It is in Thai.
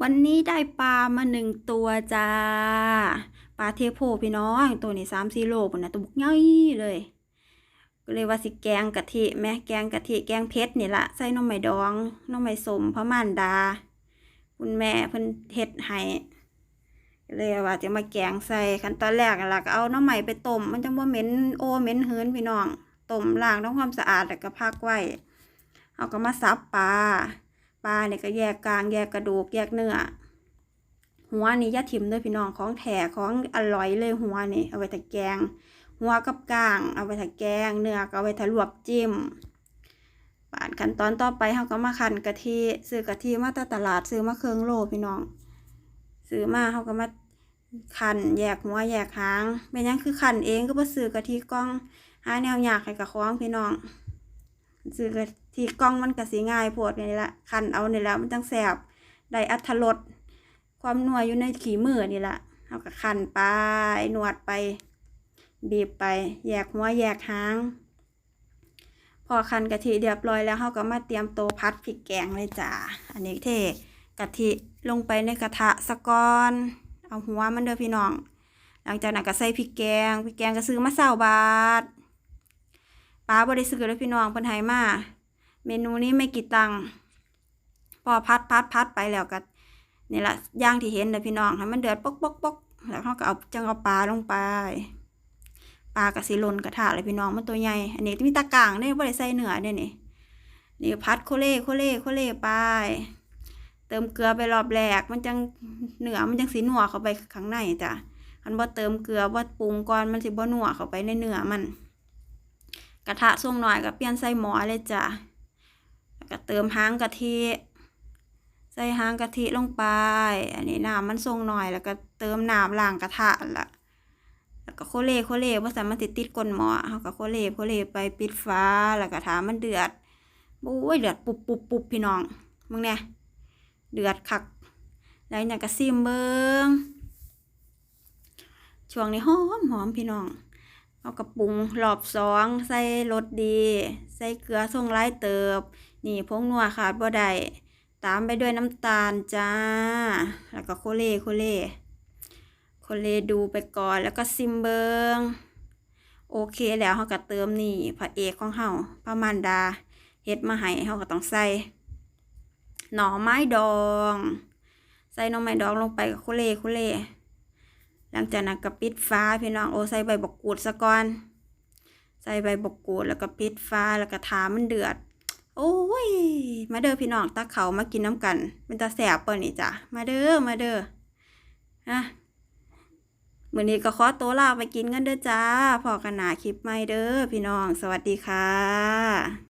วันนี้ได้ปลามาหนึ่งตัวจ้า ปลาเทโพพี่น้อง ตัวนี้สามสี่โลปุ่นนะตัวบุกย่อยเลย ก็เลยว่าสิแกงกะทิแม่แกงกะทิแกงเพชรนี่ละใส่น้ำไม้ดองน้ำไม้สมพระมารดา คุณแม่เพิ่นเฮ็ดให้เลยว่าจะมาแกงใส่ขั้นตอนแรกนั่นล่ะก็เอาน้ำไม้ไปต้มมันจังบ่เหม็นโอเหม็นหืนพี่น้องต้มล้างทำความสะอาดแล้วก็พักไว้เอาก็มาสับปลา ปลาเนี่ยก็แยกกลางแยกกระดูกแยกเนื้อหัวนี่อยาถิ่มเด้วยพี่น้องของแถของอร่อยเลยหัวนี่เอาไว้ถักแกง หัวกับกลาง เอาไว้ถักแกง เนื้อก็เอาไว้ถัลวกจิ้มปาดขั้นตอนต่อไปเขาก็มาคั่นกะทิซื้อกะทิมาจากตลาดซื้อมาเครื่องโลพี่น้องซื้อมาเขาก็มาคั่นแยกหัวแยกหางเป็นยังคือคั่นเองก็บ่ซื้อกะทิกล้องหาแนวยากให้กับของพี่น้อง ซื้อกะทิกล้องมันก็สิง่ายโพดนี่แหละคันเอานี่แล้วมันจังแสบได้อัตรสความนัวอยู่ในขี้มือนี่แหละเอาก็คันไปนวดไป บีบไป แยกหัวแยกหาง พอคันกะทิเรียบร้อยแล้วเขาก็มาเตรียมโตพัดพริกแกงเลยจ้าอันนี้เทกะทิลงไปในกระทะสะกอนเอาหัวมันเด้อพี่น้อง หลังจากนั้นก็ใส่พริกแกงพริกแกงก็ซื้อมาเศร้าบาท ปลาบริสุทธิ์เลยพี่น้องเพิ่นให้มาเมนูนี้ไม่กี่ตังค์พอพัดพัดพัดไปแล้วก็นี่แหละย่างที่เห็นเลยพี่น้องให้มันเดือดปกปกปกแล้วเขาก็เอาจังเอาปลาลงไปปลากระสีลนกระทะเลยพี่น้องมันตัวใหญ่อันนี้มีตะกร้างเนี่ยบ่ได้ใส่เนื้อเนี่ยนี่นี่พัดโคเล่โคเล่โคเล่ไปเติมเกลือไปรอบแรกมันจังเนื้อมันจังสีหนัวเข้าไปข้างในจ้ะคันบ่เติมเกลือบ่ปรุงก่อนมันสิบ่หนัวเข้าไปในเนื้อมัน กระทะส่งหน่อยก็เปลี่ยนใส่หม้อเลยจ้ะแล้วก็เติมหางกะทิใส่หางกะทิลงไป อันนี้น้ำมันส่งหน่อย แล้วก็เติมน้ำล้างกระทะละแล้วก็โคเล่โคเล่เพราะสามารถติดติดก้นหม้อเขาก็โคเล่โคเล่ไปปิดฟ้าแล้วก็ถามมันเดือดโอ้ยเดือดปุบปุบปุบพี่น้องมึงเนี่ยเดือดคัก แล้วอย่างก็ซิมเบิงช่วงนี้หอมหอมพี่น้อง เอากระปุงรอบสองใส่รสดี ใส่เกลือส่งไล่เติบ นี่พงนัวขาดบ่ได้ตามไปด้วยน้ำตาลจ้า แล้วก็โคเล่โคเล่โคเล่ดูไปก่อนแล้วก็ซิมเบิงโอเคแล้วเขาก็เติมนี่พระเอกของเขาพระมารดาเฮ็ดมาให้เขาก็ต้องใส่ หน่อไม้ดอง ใส่หน่อไม้ดองลงไปกับโคเล่โคเล่ หลังจากนั้นก็ปิดฟ้าพี่น้องโอ้ใส่ใบบกกูดซะก่อน ใส่ใบบกกูดแล้วก็ปิดฟ้าแล้วก็ถามันเดือด โอ้ย มาเด้อพี่น้องตาเขามากินน้ำกัน เป็นตาแสบเปิ่นนี่จ้ะมาเด้อมาเด้อฮะมือนี้ก็ขอตัวลาไปกินกันเด้อจ้าพอกันหนาคลิปใหม่เด้อพี่น้อง สวัสดีค่ะ